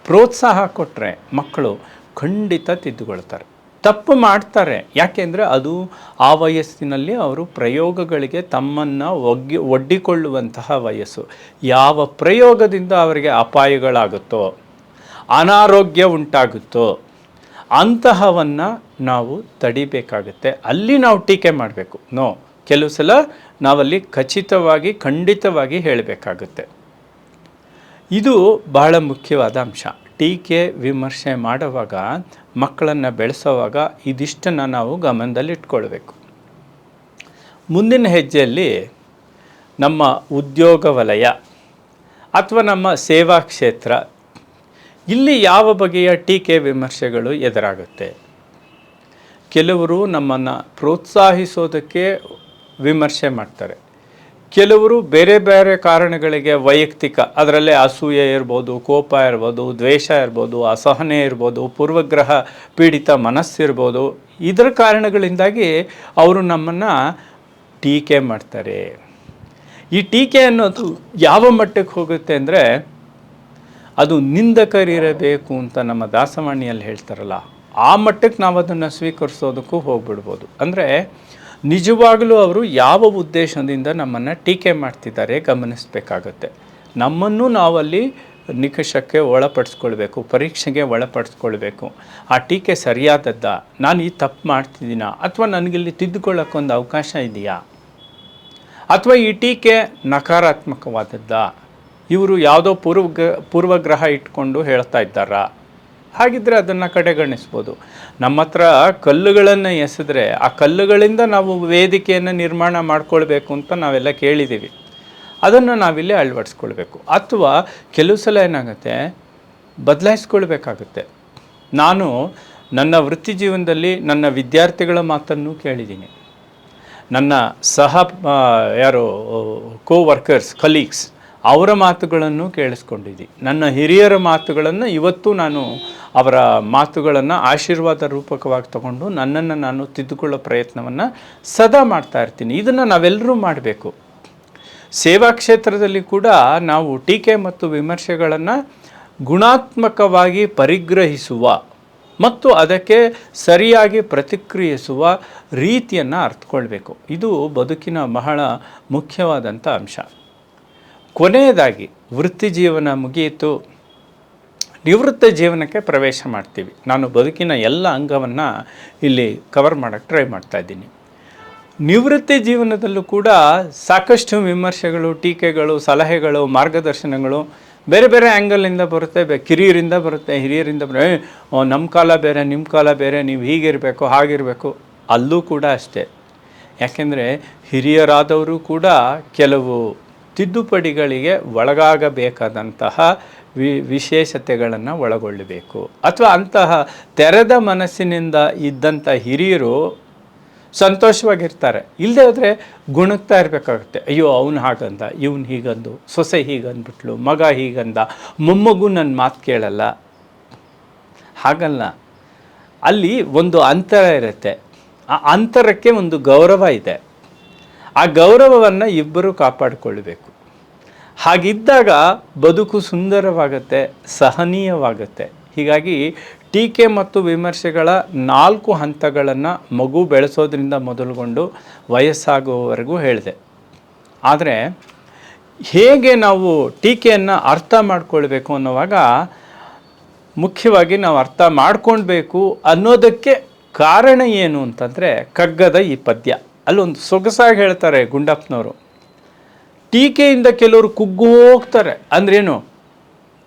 ಪ್ರೋತ್ಸಾಹ ಕೊಟ್ಟರೆ ಮಕ್ಕಳು ಖಂಡಿತ ತಿದ್ದುಕೊಳ್ತಾರೆ. ತಪ್ಪು ಮಾಡ್ತಾರೆ. ಯಾಕೆಂದರೆ ಅದು ಆ ವಯಸ್ಸಿನಲ್ಲಿ ಅವರು ಪ್ರಯೋಗಗಳಿಗೆ ತಮ್ಮನ್ನು ಒಗ್ಗಿ, ಒಡ್ಡಿಕೊಳ್ಳುವಂತಹ ವಯಸ್ಸು. ಯಾವ ಪ್ರಯೋಗದಿಂದ ಅವರಿಗೆ ಅಪಾಯಗಳಾಗುತ್ತೋ, ಅನಾರೋಗ್ಯ ಉಂಟಾಗುತ್ತೋ, ಅಂತಹವನ್ನು ನಾವು ತಡಿಬೇಕಾಗುತ್ತೆ. ಅಲ್ಲಿ ನಾವು ಟೀಕೆ ಮಾಡಬೇಕು. ನೋ, ಕೆಲವು ಸಲ ನಾವಲ್ಲಿ ಖಚಿತವಾಗಿ, ಖಂಡಿತವಾಗಿ ಹೇಳಬೇಕಾಗುತ್ತೆ. ಇದು ಬಹಳ ಮುಖ್ಯವಾದ ಅಂಶ. ಟೀಕೆ ವಿಮರ್ಶೆ ಮಾಡುವಾಗ, ಮಕ್ಕಳನ್ನು ಬೆಳೆಸೋವಾಗ ಇದಿಷ್ಟನ್ನು ನಾವು ಗಮನದಲ್ಲಿಟ್ಕೊಳ್ಬೇಕು. ಮುಂದಿನ ಹೆಜ್ಜೆಯಲ್ಲಿ ನಮ್ಮ ಉದ್ಯೋಗ ವಲಯ ಅಥವಾ ನಮ್ಮ ಸೇವಾ ಕ್ಷೇತ್ರ. ಇಲ್ಲಿ ಯಾವ ಬಗೆಯ ಟೀಕೆ ವಿಮರ್ಶೆಗಳು ಎದುರಾಗುತ್ತೆ? ಕೆಲವರು ನಮ್ಮನ್ನು ಪ್ರೋತ್ಸಾಹಿಸೋದಕ್ಕೆ ವಿಮರ್ಶೆ ಮಾಡ್ತಾರೆ. ಕೆಲವರು ಬೇರೆ ಬೇರೆ ಕಾರಣಗಳಿಗೆ ವೈಯಕ್ತಿಕ, ಅದರಲ್ಲೇ ಅಸೂಯೆ ಇರ್ಬೋದು, ಕೋಪ ಇರ್ಬೋದು, ದ್ವೇಷ ಇರ್ಬೋದು, ಅಸಹನೆ ಇರ್ಬೋದು, ಪೂರ್ವಗ್ರಹ ಪೀಡಿತ ಮನಸ್ಸಿರ್ಬೋದು, ಇದರ ಕಾರಣಗಳಿಂದಾಗಿ ಅವರು ನಮ್ಮನ್ನು ಟೀಕೆ ಮಾಡ್ತಾರೆ. ಈ ಟೀಕೆ ಅನ್ನೋದು ಯಾವ ಮಟ್ಟಕ್ಕೆ ಹೋಗುತ್ತೆ ಅಂದರೆ, ಅದು ನಿಂದಕರಿರಬೇಕು ಅಂತ ನಮ್ಮ ದಾಸವಾಣಿಯಲ್ಲಿ ಹೇಳ್ತಾರಲ್ಲ, ಆ ಮಟ್ಟಕ್ಕೆ ನಾವು ಅದನ್ನು ಸ್ವೀಕರಿಸೋದಕ್ಕೂ ಹೋಗ್ಬಿಡ್ಬೋದು. ಅಂದರೆ ನಿಜವಾಗಲೂ ಅವರು ಯಾವ ಉದ್ದೇಶದಿಂದ ನಮ್ಮನ್ನು ಟೀಕೆ ಮಾಡ್ತಿದ್ದಾರೆ ಗಮನಿಸಬೇಕಾಗತ್ತೆ. ನಮ್ಮನ್ನು ನಾವಲ್ಲಿ ನಿಕಷಕ್ಕೆ ಒಳಪಡಿಸ್ಕೊಳ್ಬೇಕು, ಪರೀಕ್ಷೆಗೆ ಒಳಪಡಿಸ್ಕೊಳ್ಬೇಕು. ಆ ಟೀಕೆ ಸರಿಯಾದದ್ದ? ನಾನು ಈ ತಪ್ಪು ಮಾಡ್ತಿದ್ದೀನ? ಅಥವಾ ನನಗಿಲ್ಲಿ ತಿದ್ದುಕೊಳ್ಳೋಕ್ಕೊಂದು ಅವಕಾಶ ಇದೆಯಾ? ಅಥವಾ ಈ ಟೀಕೆ ನಕಾರಾತ್ಮಕವಾದದ್ದ? ಇವರು ಯಾವುದೋ ಪೂರ್ವ ಪೂರ್ವಗ್ರಹ ಇಟ್ಕೊಂಡು ಹೇಳ್ತಾ ಇದ್ದಾರಾ? ಹಾಗಿದ್ರೆ ಅದನ್ನು ಕಡೆಗಣಿಸ್ಬೋದು. ನಮ್ಮ ಹತ್ರ ಕಲ್ಲುಗಳನ್ನು ಎಸೆದ್ರೆ ಆ ಕಲ್ಲುಗಳಿಂದ ನಾವು ವೇದಿಕೆಯನ್ನು ನಿರ್ಮಾಣ ಮಾಡ್ಕೊಳ್ಬೇಕು ಅಂತ ನಾವೆಲ್ಲ ಕೇಳಿದ್ದೀವಿ ಅದನ್ನು ನಾವಿಲ್ಲಿ ಅಳವಡಿಸ್ಕೊಳ್ಬೇಕು. ಅಥವಾ ಕೆಲವು ಸಲ ಏನಾಗುತ್ತೆ, ಬದಲಾಯಿಸ್ಕೊಳ್ಬೇಕಾಗುತ್ತೆ. ನಾನು ನನ್ನ ವೃತ್ತಿ ಜೀವನದಲ್ಲಿ ನನ್ನ ವಿದ್ಯಾರ್ಥಿಗಳ ಮಾತನ್ನು ಕೇಳಿದ್ದೀನಿ. ನನ್ನ ಸಹ ಯಾರು ಕೋ ವರ್ಕರ್ಸ್ ಕಲೀಗ್ಸ್ ಅವರ ಮಾತುಗಳನ್ನು ಕೇಳಿಸ್ಕೊಂಡಿದ್ದಿ. ನನ್ನ ಹಿರಿಯರ ಮಾತುಗಳನ್ನು ಇವತ್ತು ನಾನು ಅವರ ಮಾತುಗಳನ್ನು ಆಶೀರ್ವಾದ ರೂಪಕವಾಗಿ ತಗೊಂಡು ನನ್ನನ್ನು ನಾನು ತಿದ್ದುಕೊಳ್ಳೋ ಪ್ರಯತ್ನವನ್ನು ಸದಾ ಮಾಡ್ತಾ ಇರ್ತೀನಿ. ಇದನ್ನು ನಾವೆಲ್ಲರೂ ಮಾಡಬೇಕು. ಸೇವಾ ಕ್ಷೇತ್ರದಲ್ಲಿ ಕೂಡ ನಾವು ಟೀಕೆ ಮತ್ತು ವಿಮರ್ಶೆಗಳನ್ನು ಗುಣಾತ್ಮಕವಾಗಿ ಪರಿಗ್ರಹಿಸುವ ಮತ್ತು ಅದಕ್ಕೆ ಸರಿಯಾಗಿ ಪ್ರತಿಕ್ರಿಯಿಸುವ ರೀತಿಯನ್ನು ಅರ್ಥಕೊಳ್ಬೇಕು ಇದು ಬದುಕಿನ ಬಹಳ ಮುಖ್ಯವಾದಂಥ ಅಂಶ. ಕೊನೆಯದಾಗಿ ವೃತ್ತಿ ಜೀವನ ಮುಗಿಯಿತು, ನಿವೃತ್ತ ಜೀವನಕ್ಕೆ ಪ್ರವೇಶ ಮಾಡ್ತೀವಿ. ನಾನು ಬದುಕಿನ ಎಲ್ಲ ಅಂಗವನ್ನು ಇಲ್ಲಿ ಕವರ್ ಮಾಡೋಕ್ಕೆ ಟ್ರೈ ಮಾಡ್ತಾ ಇದ್ದೀನಿ. ನಿವೃತ್ತಿ ಜೀವನದಲ್ಲೂ ಕೂಡ ಸಾಕಷ್ಟು ವಿಮರ್ಶೆಗಳು, ಟೀಕೆಗಳು, ಸಲಹೆಗಳು, ಮಾರ್ಗದರ್ಶನಗಳು ಬೇರೆ ಬೇರೆ ಆ್ಯಂಗಲಿಂದ ಬರುತ್ತೆ, ಬೆ ಕಿರಿಯರಿಂದ ಬರುತ್ತೆ, ಹಿರಿಯರಿಂದ ಬರ ನಮ್ಮ ಕಾಲ ಬೇರೆ ನಿಮ್ಮ ಕಾಲ ಬೇರೆ, ನೀವು ಹೀಗಿರಬೇಕು, ಹಾಗಿರಬೇಕು, ಅಲ್ಲೂ ಕೂಡ ಅಷ್ಟೇ. ಯಾಕೆಂದರೆ ಹಿರಿಯರಾದವರು ಕೂಡ ಕೆಲವು ತಿದ್ದುಪಡಿಗಳಿಗೆ ಒಳಗಾಗಬೇಕಾದಂತಹ ವಿ, ವಿಶೇಷತೆಗಳನ್ನು ಒಳಗೊಳ್ಳಬೇಕು. ಅಥವಾ ಅಂತಹ ತೆರೆದ ಮನಸ್ಸಿನಿಂದ ಇದ್ದಂಥ ಹಿರಿಯರು ಸಂತೋಷವಾಗಿರ್ತಾರೆ. ಇಲ್ಲದೆ ಹೋದರೆ ಗುಣಗ್ತಾ ಇರಬೇಕಾಗುತ್ತೆ. ಅಯ್ಯೋ, ಅವನು ಹಾಗಂದ, ಇವನು ಹೀಗಂದು, ಸೊಸೆ ಹೀಗಂದ್ಬಿಟ್ಲು, ಮಗ ಹೀಗಂದ, ಮೊಮ್ಮಗು ನನ್ನ ಮಾತು ಕೇಳಲ್ಲ. ಹಾಗಲ್ಲ. ಅಲ್ಲಿ ಒಂದು ಅಂತರ ಇರುತ್ತೆ. ಆ ಅಂತರಕ್ಕೆ ಒಂದು ಗೌರವ ಇದೆ. ಆ ಗೌರವವನ್ನು ಇಬ್ಬರು ಕಾಪಾಡಿಕೊಳ್ಬೇಕು. ಹಾಗಿದ್ದಾಗ ಬದುಕು ಸುಂದರವಾಗುತ್ತೆ, ಸಹನೀಯವಾಗುತ್ತೆ. ಹೀಗಾಗಿ ಟೀಕೆ ಮತ್ತು ವಿಮರ್ಶೆಗಳ ನಾಲ್ಕು ಹಂತಗಳನ್ನು ಮಗು ಬೆಳೆಸೋದ್ರಿಂದ ಮೊದಲುಗೊಂಡು ವಯಸ್ಸಾಗುವವರೆಗೂ ಹೇಳಿದೆ. ಆದರೆ ಹೇಗೆ ನಾವು ಟೀಕೆಯನ್ನು ಅರ್ಥ ಮಾಡ್ಕೊಳ್ಬೇಕು ಅನ್ನೋವಾಗ ಮುಖ್ಯವಾಗಿ ನಾವು ಅರ್ಥ ಮಾಡ್ಕೊಳ್ಬೇಕು ಅನ್ನೋದಕ್ಕೆ ಕಾರಣ ಏನು ಅಂತಂದರೆ ಕಗ್ಗದ ಈ ಪದ್ಯ. ಅಲ್ಲೊಂದು ಸೊಗಸಾಗಿ ಹೇಳ್ತಾರೆ ಗುಂಡಪ್ಪನವರು. ಟೀಕೆಯಿಂದ ಕೆಲವರು ಕುಗ್ಗು ಹೋಗ್ತಾರೆ. ಅಂದ್ರೇನು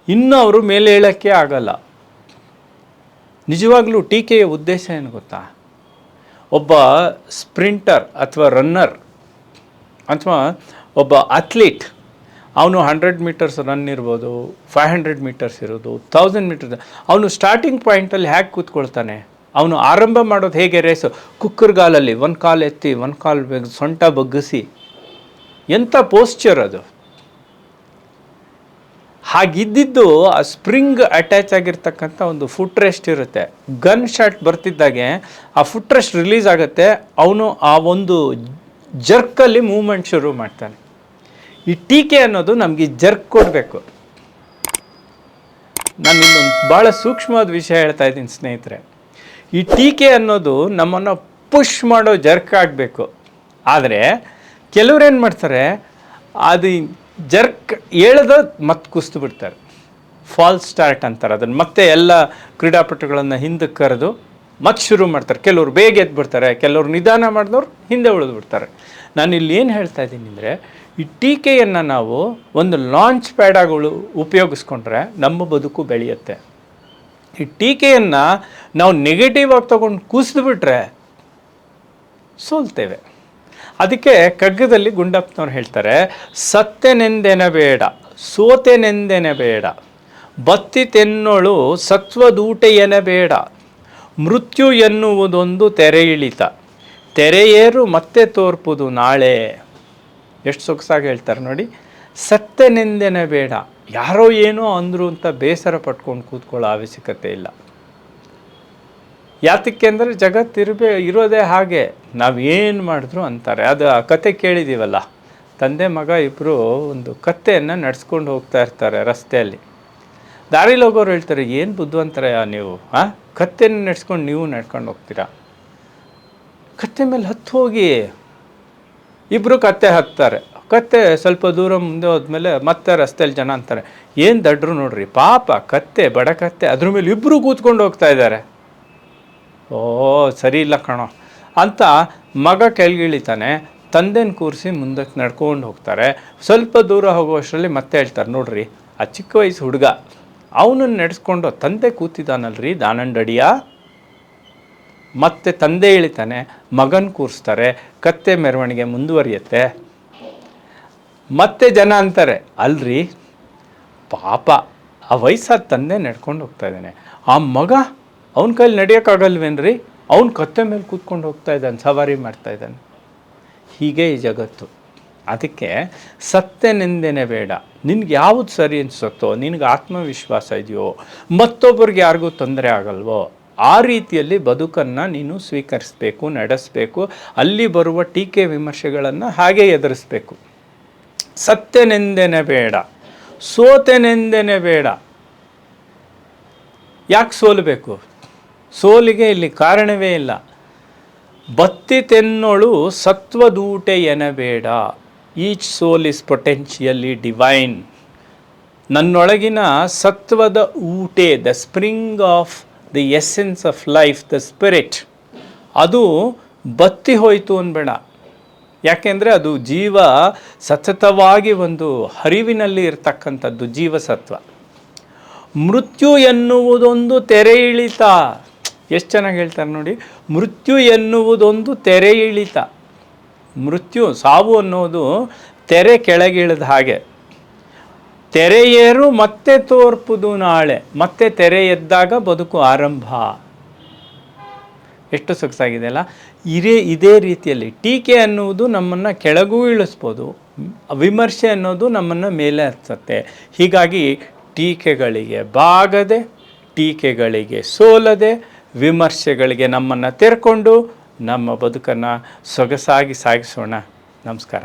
ಇನ್ನೂ ಅವರು ಮೇಲೆ ಹೇಳೋಕ್ಕೆ ಆಗಲ್ಲ. ನಿಜವಾಗ್ಲೂ ಟೀಕೆಯ ಉದ್ದೇಶ ಏನು ಗೊತ್ತಾ? ಒಬ್ಬ ಸ್ಪ್ರಿಂಟರ್ ಅಥವಾ ರನ್ನರ್ ಅಥವಾ ಒಬ್ಬ ಅಥ್ಲೀಟ್, ಅವನು ಹಂಡ್ರೆಡ್ ಮೀಟರ್ಸ್ ರನ್ ಇರ್ಬೋದು, ಫೈವ್ ಹಂಡ್ರೆಡ್ ಮೀಟರ್ಸ್ ಇರೋದು ತೌಸಂಡ್ ಮೀಟರ್ಸ್ ಅವನು ಸ್ಟಾರ್ಟಿಂಗ್ ಪಾಯಿಂಟಲ್ಲಿ ಹ್ಯಾಕ್ ಕೂತ್ಕೊಳ್ತಾನೆ. ಅವನು ಆರಂಭ ಮಾಡೋದು ಹೇಗೆ ರೇಸು? ಕುಕ್ಕರ್ಗಾಲಲ್ಲಿ ಒಂದು ಕಾಲು ಎತ್ತಿ, ಒಂದು ಕಾಲು ಸೊಂಟ ಬಗ್ಗಿಸಿ. ಎಂಥ ಪೋಸ್ಚರ್ ಅದು? ಹಾಗಿದ್ದಿದ್ದು ಆ ಸ್ಪ್ರಿಂಗ್ ಅಟ್ಯಾಚ್ ಆಗಿರ್ತಕ್ಕಂಥ ಒಂದು ಫುಟ್ ರೆಸ್ಟ್ ಇರುತ್ತೆ. ಗನ್ ಶಾಟ್ ಬರ್ತಿದ್ದಾಗೆ, ಆ ಫುಟ್ ರೆಸ್ಟ್ ರಿಲೀಸ್ ಆಗುತ್ತೆ, ಅವನು ಆ ಒಂದು ಜರ್ಕಲ್ಲಿ ಮೂಮೆಂಟ್ ಶುರು ಮಾಡ್ತಾನೆ. ಈ ಟೀಕೆ ಅನ್ನೋದು ನಮಗೆ ಜರ್ಕ್ ಕೊಡಬೇಕು. ನಾನು ಇನ್ನೊಂದು ಭಾಳ ಸೂಕ್ಷ್ಮವಾದ ವಿಷಯ ಹೇಳ್ತಾ ಇದ್ದೀನಿ ಸ್ನೇಹಿತರೆ. ಈ ಟೀಕೆ ಅನ್ನೋದು ನಮ್ಮನ್ನು ಪುಷ್ ಮಾಡೋ ಜರ್ಕ್ ಆಗಬೇಕು. ಆದರೆ ಕೆಲವ್ರು ಏನು ಮಾಡ್ತಾರೆ, ಅದು ಜರ್ಕ್ ಹೇಳ್ದ ಮತ್ತೆ ಕುಸ್ತು ಬಿಡ್ತಾರೆ. ಫಾಲ್ಸ್ ಸ್ಟಾರ್ಟ್ ಅಂತಾರೆ ಅದನ್ನು. ಮತ್ತೆ ಎಲ್ಲ ಕ್ರೀಡಾಪಟುಗಳನ್ನು ಹಿಂದಕ್ಕೆ ಕರೆದು ಮತ್ತೆ ಶುರು ಮಾಡ್ತಾರೆ. ಕೆಲವರು ಬೇಗ ಎದ್ದು ಬಿಡ್ತಾರೆ, ಕೆಲವರು ನಿಧಾನ ಮಾಡಿದವ್ರು ಹಿಂದೆ ಉಳಿದು ಬಿಡ್ತಾರೆ. ನಾನು ಇಲ್ಲಿ ಏನು ಹೇಳ್ತಾ ಇದ್ದೀನಿ ಅಂದರೆ, ಈ ಟೀಕೆಯನ್ನು ನಾವು ಒಂದು ಲಾಂಚ್ ಪ್ಯಾಡಾಗಳು ಉಪಯೋಗಿಸ್ಕೊಂಡ್ರೆ ನಮ್ಮ ಬದುಕು ಬೆಳೆಯುತ್ತೆ. ಈ ಟೀಕೆಯನ್ನು ನಾವು ನೆಗೆಟಿವ್ ಆಗಿ ತೊಗೊಂಡು ಕೂಸಿದ್ಬಿಟ್ರೆ ಸೋಲ್ತೇವೆ. ಅದಕ್ಕೆ ಕಗ್ಗದಲ್ಲಿ ಗುಂಡಪ್ಪನವ್ರು ಹೇಳ್ತಾರೆ, ಸತ್ತೆನೆಂದೆನಬೇಡ, ಸೋತೆನೆಂದೆನಬೇಡ, ಬತ್ತಿತೆನ್ನೊಳು ಸತ್ವದೂಟೆಯೆನಬೇಡ, ಮೃತ್ಯು ಎನ್ನುವುದೊಂದು ತೆರೆ ಇಳಿತ ತೆರೆಯೇರು ಮತ್ತೆ ತೋರ್ಪುದು ನಾಳೆ. ಎಷ್ಟು ಸೊಗಸಾಗಿ ಹೇಳ್ತಾರೆ ನೋಡಿ, ಸತ್ತೆನೆಂದೆನಬೇಡ, ಯಾರೋ ಏನೋ ಅಂದರು ಅಂತ ಬೇಸರ ಪಟ್ಕೊಂಡು ಕೂತ್ಕೊಳ್ಳೋ ಅವಶ್ಯಕತೆ ಇಲ್ಲ. ಯಾತಕ್ಕೆ ಅಂದರೆ ಜಗತ್ತಿರಬೇ ಇರೋದೇ ಹಾಗೆ, ನಾವು ಏನು ಮಾಡಿದ್ರು ಅಂತಾರೆ. ಅದು ಆ ಕತೆ ಕೇಳಿದ್ದೀವಲ್ಲ ತಂದೆ ಮಗ ಇಬ್ಬರು ಒಂದು ಕತ್ತೆಯನ್ನು ನಡೆಸ್ಕೊಂಡು ಹೋಗ್ತಾ ಇರ್ತಾರೆ ರಸ್ತೆಯಲ್ಲಿ. ದಾರಿಲಿ ಹೋಗೋರು ಹೇಳ್ತಾರೆ, ಏನು ಬುದ್ಧಿವಂತರ ನೀವು? ಹಾಂ ಕತ್ತೆನ ನಡ್ಸ್ಕೊಂಡು ನೀವು ನಡ್ಕೊಂಡು ಹೋಗ್ತೀರಾ? ಕತ್ತೆ ಮೇಲೆ ಹತ್ತು ಹೋಗಿ ಇಬ್ಬರು ಕತ್ತೆ ಹತ್ತಾರೆ. ಕತ್ತೆ ಸ್ವಲ್ಪ ದೂರ ಮುಂದೆ ಹೋದ್ಮೇಲೆ ಮತ್ತೆ ರಸ್ತೆಯಲ್ಲಿ ಜನ ಅಂತಾರೆ, ಏನು ದಡ್ರು ನೋಡ್ರಿ, ಪಾಪ ಕತ್ತೆ, ಬಡ ಕತ್ತೆ, ಅದ್ರ ಮೇಲೆ ಇಬ್ಬರು ಕೂತ್ಕೊಂಡು ಹೋಗ್ತಾ ಇದ್ದಾರೆ. ಓ, ಸರಿ ಇಲ್ಲ ಕಣೋ. ಅಂತ ಮಗ ಕೆಳಗಿಳಿತಾನೆ, ತಂದೆನ ಕೂರಿಸಿ ಮುಂದಕ್ಕೆ ನಡ್ಕೊಂಡು ಹೋಗ್ತಾರೆ. ಸ್ವಲ್ಪ ದೂರ ಹೋಗುವಷ್ಟರಲ್ಲಿ ಮತ್ತೆ ಹೇಳ್ತಾರೆ, ನೋಡ್ರಿ, ಆ ಚಿಕ್ಕ ವಯಸ್ಸು ಹುಡುಗ ಅವನನ್ನು ನಡೆಸ್ಕೊಂಡು ತಂದೆ ಕೂತಿದ್ದಾನಲ್ರಿ ದಾನಂಡಡಿಯ ಮತ್ತೆ ತಂದೆ ಇಳಿತಾನೆ, ಮಗನ ಕೂರಿಸ್ತಾರೆ, ಕತ್ತೆ ಮೆರವಣಿಗೆ ಮುಂದುವರಿಯುತ್ತೆ. ಮತ್ತೆ ಜನ ಅಂತಾರೆ, ಅಲ್ರಿ, ಪಾಪ, ಆ ವಯಸ್ಸಾದ ತಂದೆ ನಡ್ಕೊಂಡು ಹೋಗ್ತಾ ಇದ್ದಾನೆ. ಆ ಮಗ ಅವನ ಕೈಲಿ ನಡೆಯೋಕ್ಕಾಗಲ್ವೇನ್ರಿ? ಅವನು ಕತ್ತೆ ಮೇಲೆ ಕೂತ್ಕೊಂಡು ಹೋಗ್ತಾ ಇದ್ದಾನೆ, ಸವಾರಿ ಮಾಡ್ತಾ ಇದ್ದಾನೆ. ಹೀಗೆ ಈ ಜಗತ್ತು. ಅದಕ್ಕೆ ಸತ್ಯ ನಿಂದೆನೆ ಬೇಡ. ನಿನಗೆ ಯಾವುದು ಸರಿ ಅನಿಸುತ್ತೋ, ನಿನಗೆ ಆತ್ಮವಿಶ್ವಾಸ ಇದೆಯೋ, ಮತ್ತೊಬ್ಬರಿಗೆ ಯಾರಿಗೂ ತೊಂದರೆ ಆಗಲ್ವೋ, ಆ ರೀತಿಯಲ್ಲಿ ಬದುಕನ್ನು ನೀನು ಸ್ವೀಕರಿಸಬೇಕು, ನಡೆಸಬೇಕು, ಅಲ್ಲಿ ಬರುವ ಟೀಕೆ ವಿಮರ್ಶೆಗಳನ್ನು ಹಾಗೆ ಎದುರಿಸಬೇಕು. ಸತ್ಯನೆಂದೇನೆ ಬೇಡ. ಸೋತೆನೆಂದೇನೆ ಬೇಡ. ಯಾಕೆ ಸೋಲಬೇಕು? ಸೋಲಿಗೆ ಇಲ್ಲಿ ಕಾರಣವೇ ಇಲ್ಲ. ಬತ್ತಿ ತೆನ್ನೊಳು ಸತ್ವದೂಟೆ ಎನಬೇಡ each soul is potentially divine. ನನ್ನೊಳಗಿನ ಸತ್ವದ ಊಟೆ, the spring of the essence of life, the spirit, ಅದು ಬತ್ತಿ ಹೋಯಿತು ಅನ್ಬೇಡ. ಯಾಕೆಂದರೆ ಅದು ಜೀವ ಸತತವಾಗಿ ಒಂದು ಹರಿವಿನಲ್ಲಿ ಇರ್ತಕ್ಕಂಥದ್ದು ಜೀವಸತ್ವ. ಮೃತ್ಯು ಎನ್ನುವುದೊಂದು ತೆರೆ ಇಳಿತ. ಎಷ್ಟು ಚೆನ್ನಾಗಿ ಹೇಳ್ತಾರೆ ನೋಡಿ, ಮೃತ್ಯು ಎನ್ನುವುದೊಂದು ತೆರೆ ಇಳಿತ. ಮೃತ್ಯು, ಸಾವು ಅನ್ನೋದು ತೆರೆ ಕೆಳಗಿಳಿದ ಹಾಗೆ. ತೆರೆಯೇರು ಮತ್ತೆ ತೋರ್ಪುದು ನಾಳೆ. ಮತ್ತೆ ತೆರೆ ಎದ್ದಾಗ ಬದುಕು ಆರಂಭ. ಎಷ್ಟು ಸೊಗಸಾಗಿದೆ ಅಲ್ಲ? ಇದೇ ಇದೇ ರೀತಿಯಲ್ಲಿ ಟೀಕೆ ಅನ್ನುವುದು ನಮ್ಮನ್ನು ಕೆಳಗೂ ಇಳಿಸ್ಬೋದು, ವಿಮರ್ಶೆ ಅನ್ನೋದು ನಮ್ಮನ್ನು ಮೇಲೆ ಹತ್ತತ್ತೆ ಹೀಗಾಗಿ ಟೀಕೆಗಳಿಗೆ ಬಾಗದೆ, ಟೀಕೆಗಳಿಗೆ ಸೋಲದೆ ವಿಮರ್ಶೆಗಳಿಗೆ ನಮ್ಮನ್ನು ತೆರ್ಕೊಂಡು ನಮ್ಮ ಬದುಕನ್ನು ಸೊಗಸಾಗಿ ಸಾಗಿಸೋಣ. ನಮಸ್ಕಾರ.